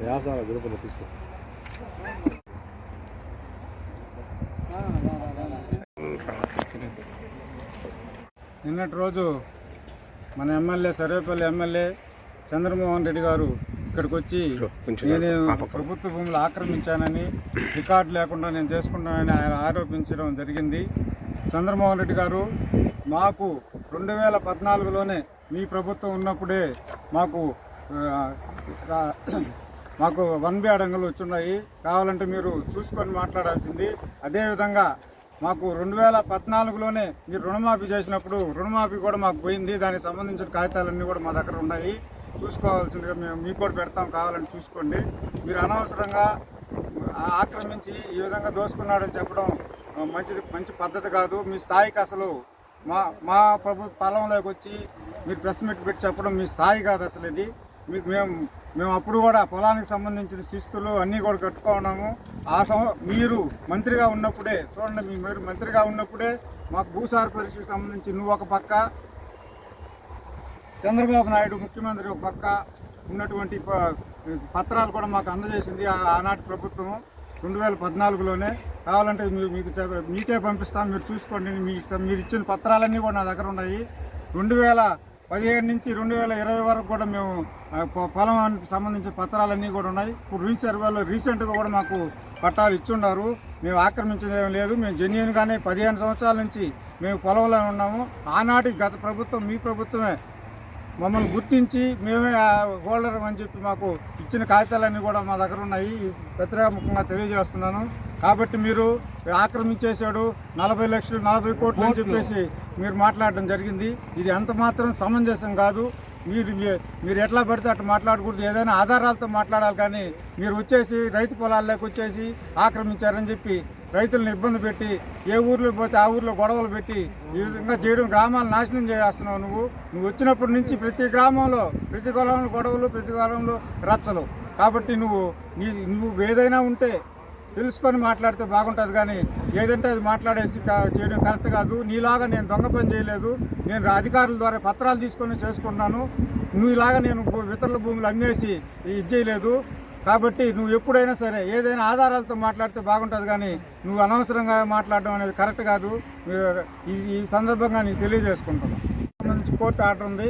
వ్యాసాల గ్రూపులో తీసుకో. నిన్నటి రోజు మన ఎమ్మెల్యే సర్వేపల్లి ఎమ్మెల్యే చంద్రమోహన్ రెడ్డి గారు ఇక్కడికి వచ్చి నేను ప్రభుత్వ భూములు ఆక్రమించానని రికార్డు లేకుండా నేను చేసుకుంటానని ఆయన ఆరోపించడం జరిగింది. చంద్రమోహన్ రెడ్డి గారు మాకు రెండు వేల పద్నాలుగులోనే మీ ప్రభుత్వం ఉన్నప్పుడే మాకు మాకు వన్ బి అడంగులు వచ్చున్నాయి. కావాలంటే మీరు చూసుకొని మాట్లాడాల్సింది. అదేవిధంగా మాకు రెండు వేల పద్నాలుగులోనే మీరు రుణమాఫీ చేసినప్పుడు రుణమాఫీ కూడా మాకు పోయింది. దానికి సంబంధించిన కాగితాలన్నీ కూడా మా దగ్గర ఉన్నాయి. చూసుకోవాల్సిందిగా మేము మీకు కూడా పెడతాం. కావాలని చూసుకోండి. మీరు అనవసరంగా ఆక్రమించి ఈ విధంగా దోసుకున్నాడని చెప్పడం మంచిది మంచి పద్ధతి కాదు. మీ స్థాయికి అసలు మా మా ప్రభు పొలంలోకి వచ్చి మీరు ప్రెస్ మీట్ పెట్టి చెప్పడం మీ స్థాయి కాదు అసలు ఇది. మీకు మేము మేము అప్పుడు కూడా పొలానికి సంబంధించిన శిస్తులు అన్నీ కూడా కట్టుకున్నాము ఆ సం మీరు మంత్రిగా ఉన్నప్పుడే చూడండి మీ మీరు మంత్రిగా ఉన్నప్పుడే మాకు భూసార పరీక్షకు సంబంధించి నువ్వు ఒక పక్క చంద్రబాబు నాయుడు ముఖ్యమంత్రి ఒక పక్క ఉన్నటువంటి ప- పత్రాలు కూడా మాకు అందజేసింది ఆ- ఆనాటి ప్రభుత్వం రెండు వేల పద్నాలుగులోనే కావాలంటే మీరు మీకు మీకే పంపిస్తాం. మీరు చూసుకోండి. మీ మీరు ఇచ్చిన పత్రాలన్నీ కూడా నా దగ్గర ఉన్నాయి. రెండు వేల పదిహేను నుంచి రెండు వేల ఇరవై వరకు కూడా మేము పొలం పొ- సంబంధించిన పత్రాలన్నీ కూడా ఉన్నాయి. ఇప్పుడు రీసర్వేలో రీసెంట్గా కూడా మాకు పట్టాలు ఇచ్చున్నారు మేము ఆక్రమించేది లేదు. మేము జెన్యున్గానే పదిహేను సంవత్సరాల నుంచి మేము పొలంలో ఉన్నాము. ఆనాటి గత ప్రభుత్వం మీ ప్రభుత్వమే మమ్మల్ని గుర్తించి మేమే ఆ హోల్డర్ అని చెప్పి మాకు ఇచ్చిన కాగితాలన్నీ కూడా మా దగ్గర ఉన్నాయి. ప్రత్యేకముఖంగా తెలియజేస్తున్నాను. కాబట్టి మీరు ఆక్రమించేశాడు నలభై లక్షలు నలభై కోట్లు అని చెప్పేసి మీరు మాట్లాడడం జరిగింది. ఇది ఎంత మాత్రం సమంజసం కాదు. మీరు మీరు ఎట్లా పడితే అట్లా మాట్లాడకూడదు. ఏదైనా ఆధారాలతో మాట్లాడాలి కానీ మీరు వచ్చేసి రైతు పొలాల్లోకి వచ్చేసి ఆక్రమించారని చెప్పి రైతులను ఇబ్బంది పెట్టి ఏ ఊర్లో పోతే ఆ ఊర్లో గొడవలు పెట్టి ఈ విధంగా చేయడం గ్రామాలు నాశనం చేస్తున్నావు నువ్వు. నువ్వు వచ్చినప్పటి నుంచి ప్రతి గ్రామంలో ప్రతి కులంలో గొడవలు ప్రతి కులంలో రచ్చలు. కాబట్టి నువ్వు నీ నువ్వు ఏదైనా ఉంటే తెలుసుకొని మాట్లాడితే బాగుంటుంది కానీ ఏదంటే అది మాట్లాడేసి చేయడం కరెక్ట్ కాదు. నీలాగా నేను దొంగ పని చేయలేదు. నేను అధికారుల ద్వారా పత్రాలు తీసుకొని చేసుకుంటున్నాను. నువ్వు ఇలాగా నేను భూ- ఇతరుల భూములు అమ్మేసి ఇది చేయలేదు. కాబట్టి నువ్వు ఎప్పుడైనా సరే ఏదైనా ఆధారాలతో మాట్లాడితే బాగుంటుంది కానీ నువ్వు అనవసరంగా మాట్లాడడం అనేది కరెక్ట్ కాదు. మీరు- ఈ ఈ సందర్భంగా నీకు తెలియజేసుకుంటాను సంబంధించి కోర్టు ఆర్డర్ ఉంది.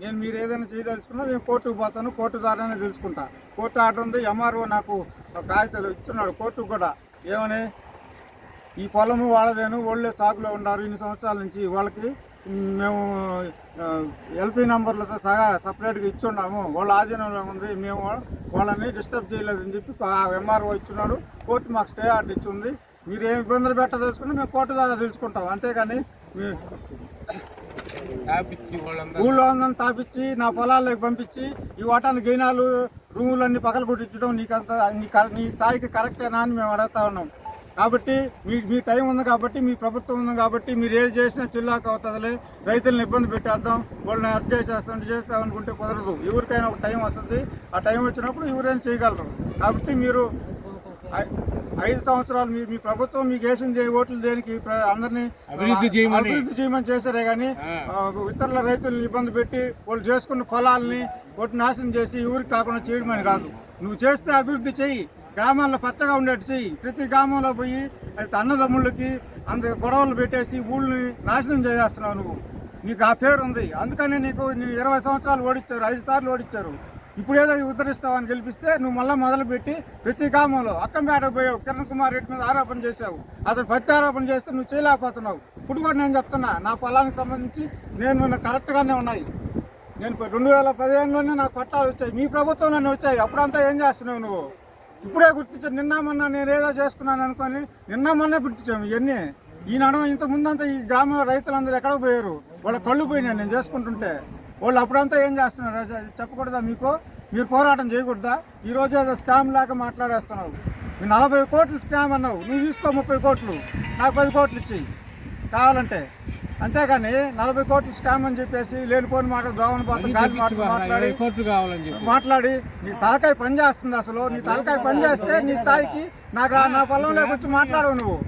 నేను మీరు ఏదైనా చేయదలుచుకున్నా నేను కోర్టుకు పోతాను. కోర్టు ద్వారానే తెలుసుకుంటా. కోర్టు ఆర్డర్ ఉంది. ఎంఆర్ఓ నాకు కాగితాలు ఇస్తున్నాడు. కోర్టుకు కూడా ఏమని? ఈ పొలము వాళ్ళదేను వాళ్ళే సాగులో ఉన్నారు ఇన్ని సంవత్సరాల నుంచి వాళ్ళకి మేము ఎల్పీ నంబర్లతో సగా సపరేట్గా ఇచ్చున్నాము. వాళ్ళ ఆధీనంలో ఉంది. మేము వాళ్ళని డిస్టర్బ్ చేయలేదని చెప్పి ఎంఆర్ఓ ఇచ్చున్నాడు. కోర్టు మాకు స్టే ఆర్డర్ ఇచ్చింది. మీరు ఏం ఇబ్బందులు పెట్టదలుచుకున్నా మేము కోర్టు ద్వారా తెలుసుకుంటాం. అంతేగాని ఊళ్ళో ఉందని తాపిచ్చి నా పొలాల్లోకి పంపించి ఈ వాటాన్ని గైనాలు రూములన్నీ పగల కొట్టించడం నీకంత నీ నీ స్థాయికి కరెక్టేనా అని మేము అడుగుతా ఉన్నాం. కాబట్టి మీ మీ టైం ఉంది కాబట్టి మీ ప్రభుత్వం ఉంది కాబట్టి మీరు ఏది చేసినా చిల్లాక అవుతుందిలే. రైతులను ఇబ్బంది పెట్టేద్దాం. వాళ్ళని అర్థ చేసేస్తాం చేస్తాం అనుకుంటే కుదరదు. ఎవరికైనా ఒక టైం వస్తుంది. ఆ టైం వచ్చినప్పుడు ఎవరైనా చేయగలరు. కాబట్టి మీరు ఐదు సంవత్సరాలు మీ మీ ప్రభుత్వం మీకు వేసింది ఓట్లు దేనికి? అందరినీ అభివృద్ధి చేయమని. అభివృద్ధి చేయమని చేశారే కానీ ఇతరుల రైతులను ఇబ్బంది పెట్టి వాళ్ళు చేసుకున్న పొలాలని కొట్టి నాశనం చేసి ఊరికి కాకుండా చేయడమని కాదు. నువ్వు చేస్తే అభివృద్ధి చెయ్యి. గ్రామాల్లో పచ్చగా ఉండేట్టు చెయ్యి ప్రతి గ్రామంలో పోయి అయితే అన్నదమ్ముళ్ళకి అంత గొడవలు పెట్టేసి ఊళ్ళని నాశనం చేసేస్తున్నావు నువ్వు. నీకు ఆ పేరు ఉంది. అందుకనే నీకు నేను ఇరవై సంవత్సరాలు ఓడిచ్చారు ఐదు సార్లు ఓడిచ్చారు. ఇప్పుడు ఏదో ఉద్ధరిస్తావని గెలిపిస్తే నువ్వు మళ్ళీ మొదలుపెట్టి ప్రతి గ్రామంలో అక్కంపేటకు పోయావు కిరణ్ కుమార్ రెడ్డి మీద ఆరోపణ చేశావు. అతను ప్రత్యారోపణ ఆరోపణ చేస్తే నువ్వు చేయలేకపోతున్నావు. ఇప్పుడు కూడా నేను చెప్తున్నా నా పొలానికి సంబంధించి నేను నిన్న కరెక్ట్గానే ఉన్నాయి. నేను రెండు వేల పదిహేనులోనే నాకు పట్టాలు వచ్చాయి. మీ ప్రభుత్వంలోనే వచ్చాయి. అప్పుడంతా ఏం చేస్తున్నావు నువ్వు? ఇప్పుడే గుర్తించావు నిన్న మొన్న నేను ఏదో చేసుకున్నాను అనుకొని నిన్న మొన్నే గుర్తించాము ఇవన్నీ. ఈ నడవ ఇంత ముందంతా ఈ గ్రామంలో రైతులందరూ ఎక్కడ పోయారు? వాళ్ళ కళ్ళు పోయినాయి నేను చేసుకుంటుంటే. వాళ్ళు అప్పుడంతా ఏం చేస్తున్నారు? చెప్పకూడదా మీకు? మీరు పోరాటం చేయకూడదా? ఈ ఏదో స్కామ్ లాగా మాట్లాడేస్తున్నావు. నువ్వు నలభై కోట్లు స్కామ్ అన్నావు. నువ్వు తీసుకో ముప్పై కోట్లు. నాకు పది కోట్లు ఇచ్చేయి. కావాలంటే. అంతేగాని నలభై కోట్లు స్కామ్ అని చెప్పేసి లేనిపోని మాట దోమని పోతే గాలి మాట్లాడి కోట్లు కావాలని చెప్పి. మాట్లాడి నీ తలకాయ పని చేస్తుంది అసలు నీ తలకాయ పని చేస్తే నీ స్థాయికి నాకు నా పొలంలోకి వచ్చి మాట్లాడవు నువ్వు.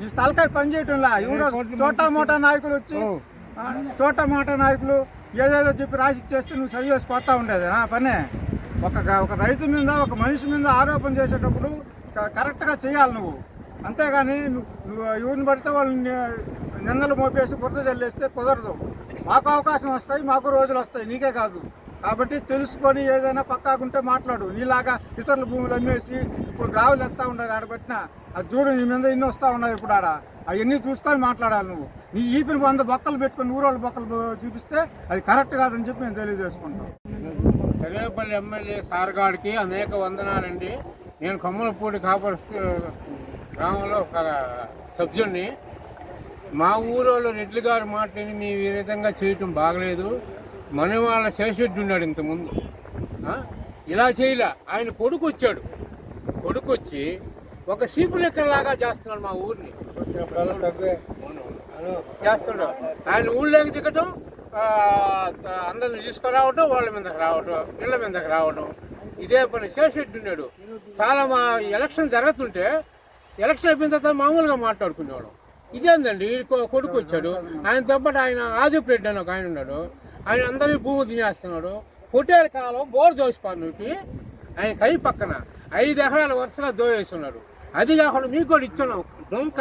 నీ తలకాయ పని చేయటంలా? ఎవరో చోటా మోటా నాయకులు వచ్చి చోటా మోటా నాయకులు ఏదేదో చెప్పి రాసి ఇచ్చేస్తే నువ్వు సరి చేసి పోతా ఉండేది నా పనే. ఒక ఒక రైతు మీద ఒక మనిషి మీద ఆరోపణ చేసేటప్పుడు కరెక్ట్గా చేయాలి నువ్వు. అంతేగాని నువ్వు నువ్వు ఎవరిని పడితే వాళ్ళని నిందలు మోపేసి బురద చల్లేస్తే కుదరదు. మాకు అవకాశం వస్తాయి మాకు రోజులు వస్తాయి. నీకే కాదు. కాబట్టి తెలుసుకొని ఏదైనా పక్కాకుంటే మాట్లాడు. నీలాగా ఇతరుల భూములు అమ్మేసి ఇప్పుడు గ్రావులు ఎత్తా ఉండాలి ఆడబెట్టిన అది చూడు నీ మీద ఇన్ని వస్తూ ఉన్నాయి ఇప్పుడు ఆడ. అవన్నీ చూసుకొని మాట్లాడాలి నువ్వు. నీ ఈపిని వంద బొక్కలు పెట్టుకొని ఊరోళ్ళ బొక్కలు చూపిస్తే అది కరెక్ట్ కాదని చెప్పి నేను తెలియజేసుకుంటాను. సర్వేపల్లి ఎమ్మెల్యే సార్గాడికి అనేక వందనాలండి. నేను కొమ్మలపూడి కాపర్ గ్రామంలో ఒక సభ్యుడిని మా ఊరోళ్ళు రెడ్డి గారు మాట్లాడి మీ ఈ విధంగా చేయటం బాగలేదు. మన వాళ్ళ శేషెడ్డి ఉన్నాడు ఇంతకుముందు. ఇలా చేయలే. ఆయన కొడుకు వచ్చాడు కొడుకు వచ్చి ఒక సీపు లెక్కలాగా చేస్తున్నాడు మా ఊరిని. చేస్తున్నాడు. ఆయన ఊళ్ళోకి దిగటం అందరిని తీసుకురావటం వాళ్ళ మీదకి రావటం ఇళ్ళ మీదకి రావటం. ఇదే పని చేసేట్టున్నాడు చాలా మా ఎలక్షన్ జరుగుతుంటే ఎలక్షన్ అయిపోయిన తర్వాత మామూలుగా మాట్లాడుకునేవాడు ఇదేందండి? కొడుకు వచ్చాడు. ఆయనతో పాటు ఆయన ఆదిప్ రెడ్డి అని ఒక ఆయన ఉన్నాడు. ఆయన అందరి భూమి తినేస్తున్నాడు. పొట్టేరు కాలం బోర్ దోసిపానికి ఆయన కై పక్కన ఐదు ఎకరాల వరుసగా దోయేస్తున్నాడు అది కాకుండా మీకు కూడా ఇచ్చున్నాం. డొంక.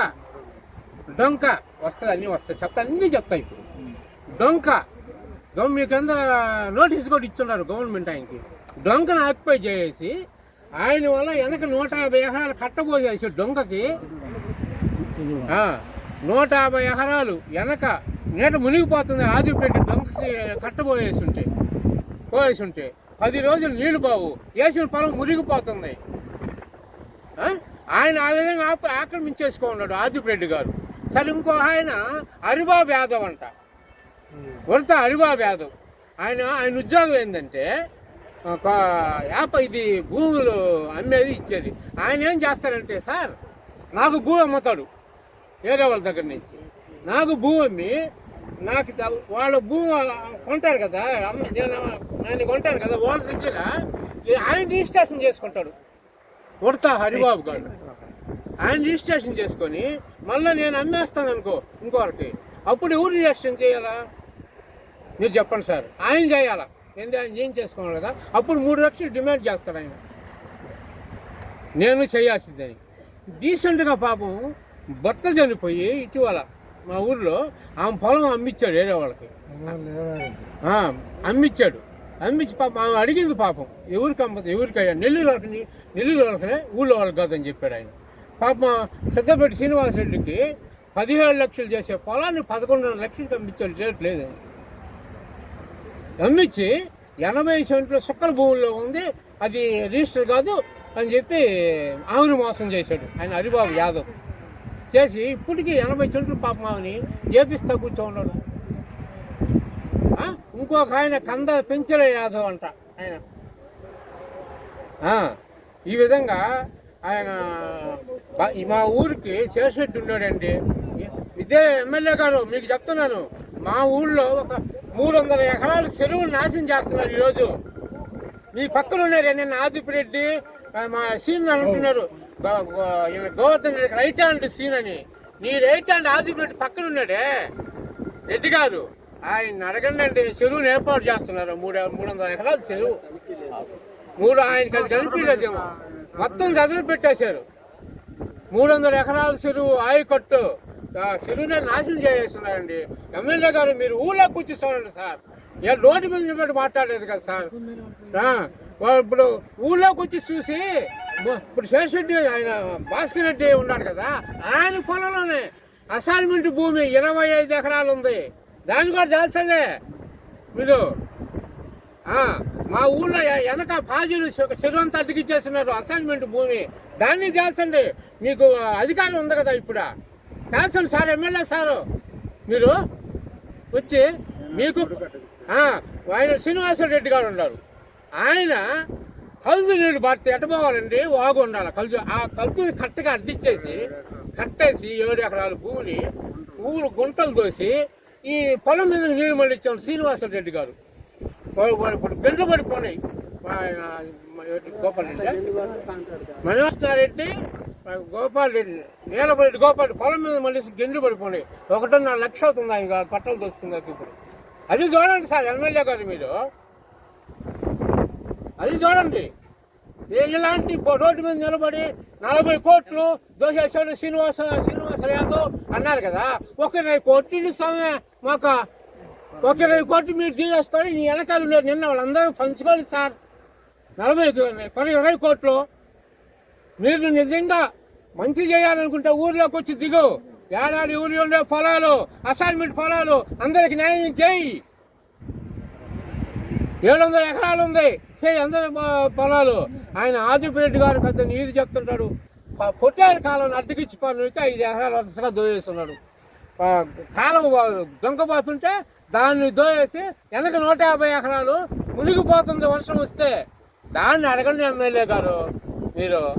డొంక వస్తుంది అన్నీ వస్తాయి. చెప్తా అన్నీ చెప్తాయి ఇప్పుడు. డొంక. మీకు ఎంత నోటీస్ కూడా ఇచ్చున్నారు గవర్నమెంట్ ఆయనకి. డొంకను ఆక్యుపై చేసి ఆయన వల్ల వెనక నూట యాభై ఎకరాలు కట్టబోయేసి డొంకకి నూట యాభై ఎకరాలు వెనక నీట మునిగిపోతుంది ఆదిపేట డొంకకి కట్టబోయేసి ఉంటే పోయేసి ఉంటే పది రోజులు నీళ్ళు బావు వేసిన పొలం మునిగిపోతుంది. ఆయన ఆ విధంగా ఆక్రమించేసుకో ఉన్నాడు ఆదిరెడ్డి గారు. సరే ఇంకో ఆయన హరిబాబు యాదవ్ అంట. వృత హరిబాబు యాదవ్ ఆయన ఆయన ఉద్యోగం ఏంటంటే ఒక యాప ఇది భూములు అమ్మేది ఇచ్చేది. ఆయన ఏం చేస్తాడంటే సార్ నాకు భూ అమ్ముతాడు. వేరే వాళ్ళ దగ్గర నుంచి. నాకు భూమి అమ్మి నాకు వాళ్ళ భూమి కొంటారు కదా నేను నేను కొంటాను కదా వాళ్ళ దగ్గర ఆయన రిజిస్ట్రేషన్ చేసుకుంటాడు. ఉడతా హరిబాబు గారు ఆయన రిజిస్ట్రేషన్ చేసుకొని మళ్ళీ నేను అమ్మేస్తాను అనుకో ఇంకోరికి. అప్పుడు ఎవరు రిజిస్ట్రేషన్ చేయాలా? మీరు చెప్పండి సార్. ఆయన చేయాలా? ఏంది ఆయన ఏం చేసుకోవాలి కదా అప్పుడు మూడు లక్షలు డిమాండ్ చేస్తాడు ఆయన. నేను చేయాల్సిందని డీసెంట్గా పాపం భర్త చనిపోయి ఇటీవల మా ఊర్లో ఆమె పొలం అమ్మిచ్చాడు వేరే వాళ్ళకి. అమ్మిచ్చాడు. అమ్మించి పాపం ఆమె అడిగింది పాపం ఎవరికి అమ్మదు ఎవరికి అయ్యా? నెల్లూరు వాళ్ళకి నెల్లూరు వాళ్ళకనే ఊళ్ళో వాళ్ళకి కాదని చెప్పాడు ఆయన. పాపం సిద్ధపేట శ్రీనివాసరెడ్డికి పదిహేడు లక్షలు చేసే పొలాన్ని పదకొండున్నర లక్షలకి అమ్మించాడు చేయట్లేదు అమ్మించి ఎనభై సెంట్లు సుక్కల భూముల్లో ఉంది అది రిజిస్టర్ కాదు అని చెప్పి ఆమెను మోసం చేశాడు ఆయన హరిబాబు యాదవ్. చేసి ఇప్పటికీ ఎనభై చెట్లు పాపం ఆమెని ఏపిస్తా కూర్చో ఉన్నాడు ఇంకొక ఆయన కంద పెంచల యాదవ్ అంట ఆయన. ఈ విధంగా ఆయన మా ఊరికి శేషరెడ్డి ఉన్నాడండి. ఇదే ఎమ్మెల్యే గారు మీకు చెప్తున్నాను. మా ఊళ్ళో ఒక మూడు వందల ఎకరాల చెరువులు నాశనం చేస్తున్నారు ఈరోజు. మీ పక్కన ఉన్నారు నిన్న ఆదిపిరెడ్డి మా సీన్ అంటున్నారు. Govardhan Reddy right hand scene అని. నీ రైట్ హ్యాండ్ ఆదిపిరెడ్డి పక్కన ఉన్నాడే? రెడ్డి గారు ఆయన అడగండి అండి చెరువుని ఏర్పాటు చేస్తున్నారు. మూడు మూడు వందల ఎకరాల చెరువు. మూడు ఆయనకి అది మొత్తం చదువు పెట్టేశారు. మూడు వందల ఎకరాల చెరువు ఆయకట్టు. చెరువునే నాశనం చేసేస్తున్నారండి. ఎమ్మెల్యే గారు మీరు ఊళ్ళో కూర్చి చూడండి సార్. ఏ రోడ్డు మీద నిలబడి మాట్లాడలేదు కదా సార్. ఇప్పుడు ఊళ్ళోకి వచ్చి చూసి ఇప్పుడు శేషరెడ్డి ఆయన భాస్కర్ రెడ్డి ఉన్నాడు కదా ఆయన పొలంలోనే అసైన్మెంట్ భూమి ఇరవై ఐదు ఎకరాలు ఉంది. దాన్ని కూడా తెలుసండి మీరు మా ఊళ్ళో వెనక పాజీలు చెరువు అంతా అసైన్మెంట్ భూమి. దాన్ని తెలుసండి మీకు అధికారం ఉంది కదా ఇప్పుడు. తెలుసండి సార్ ఎమ్మెల్యే సారు. మీరు వచ్చి మీకు ఆయన శ్రీనివాసరెడ్డి గారు ఉన్నారు. ఆయన కలుసు నీళ్ళు పడితే ఎట్టపోవాలండి వాగు ఉండాలి. కలుసు ఆ కలుసుని కట్టగా అడ్డిచ్చేసి కట్టేసి ఏడు ఎకరాల భూమిని ఊరు గుంటలు తోసి ఈ పొలం మీద నీళ్ళు మళ్ళించాడు శ్రీనివాసరెడ్డి గారు. ఇప్పుడు బెండ్లు పడిపోయినాయి. ఆయన రెడ్డి ఏంటి గోపాల్ రెడ్డి? మనోహర్రెడ్డి గోపాల్ రెడ్డి నీలపరెడ్డి గోపాల్ పొలం మీద మళ్ళీ గిండ్లు పడిపోయినాయి. ఒకటిన్నర లక్ష అవుతుంది ఆయన పట్టలు దోచుకున్నారు ఇప్పుడు. అది చూడండి సార్ ఎమ్మెల్యే గారు మీరు. అది చూడండి. ఇలాంటి రోడ్డు మీద నిలబడి నలభై కోట్లు దోషేశ్వరుడు శ్రీనివాస శ్రీనివాస యాదవ్ అన్నారు కదా. ఒక ఇరవై కోట్లు ఇస్తామే మాకు? ఒక ఇరవై కోట్లు మీరు తీసేసుకొని నీ వెనకాల నిన్న వాళ్ళందరూ పంచుకోండి సార్. నలభై పది ఇరవై కోట్లు. మీరు నిజంగా మంచి చేయాలనుకుంటే ఊర్లోకి వచ్చి దిగు. ఏడాది ఊరి ఉండే పొలాలు అసైన్మెంట్ పొలాలు అందరికి న్యాయం చేయి. ఏడు వందల ఎకరాలు ఉంది. సే అందరి పొలాలు. ఆయన ఆదిపిరెడ్డి గారు పెద్ద నీరు చెప్తుంటాడు. ప- పొట్టేరు కాలం అడ్డకిచ్చి పనులకి ఐదు ఎకరాలు వరుసగా దోయేస్తున్నాడు. కాలం దొంగపోతుంటే దాన్ని దోయేసి వెనక నూట యాభై ఎకరాలు మునిగిపోతుంది వర్షం వస్తే. దాన్ని అడగండి ఎమ్మెల్యే గారు మీరు.